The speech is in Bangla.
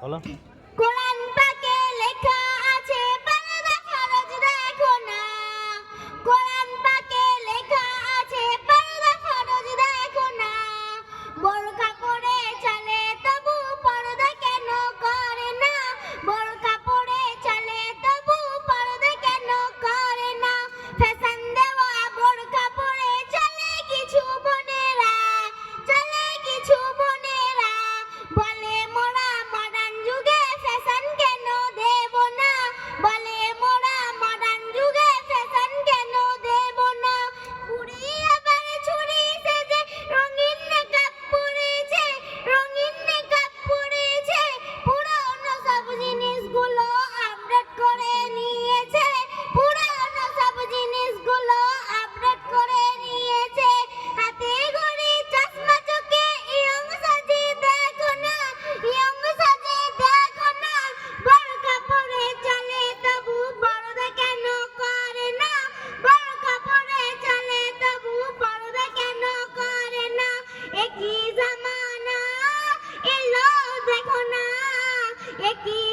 বলো। লেখা আছে পর্দা ফরজ দেখো না। লেখা আছে পর্দা ফরজ দেখো দেখো না একই